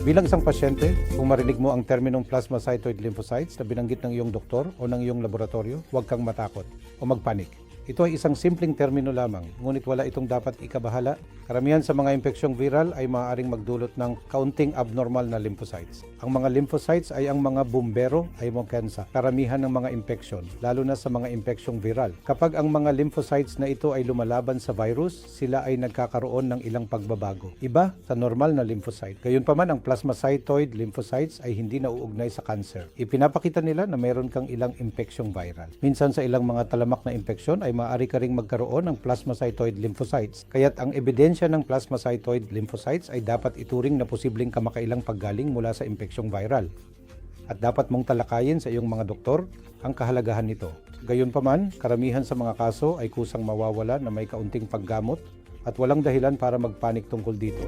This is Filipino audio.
Bilang isang pasyente, kung marinig mo ang terminong plasmacytoid lymphocytes na binanggit ng iyong doktor o ng iyong laboratorio, huwag kang matakot o magpanik. Ito ay isang simpleng termino lamang, ngunit wala itong dapat ikabahala. Karamihan sa mga impeksyong viral ay maaaring magdulot ng kaunting abnormal na lymphocytes. Ang mga lymphocytes ay ang mga bumbero ay mokensa, karamihan ng mga impeksyon, lalo na sa mga impeksyong viral. Kapag ang mga lymphocytes na ito ay lumalaban sa virus, sila ay nagkakaroon ng ilang pagbabago. Iba sa normal na lymphocyte. Gayunpaman ang plasmacytoid lymphocytes ay hindi nauugnay sa cancer. Ipinapakita nila na meron kang ilang impeksyong viral. Minsan sa ilang mga talamak na impeksyon ay maaari ka ring magkaroon ng plasmacytoid lymphocytes. Kaya't ang ebidensya ng plasmacytoid lymphocytes ay dapat ituring na posibleng kamakailang paggaling mula sa impeksyong viral. At dapat mong talakayin sa iyong mga doktor ang kahalagahan nito. Gayunpaman, karamihan sa mga kaso ay kusang mawawala na may kaunting paggamot at walang dahilan para magpanik tungkol dito.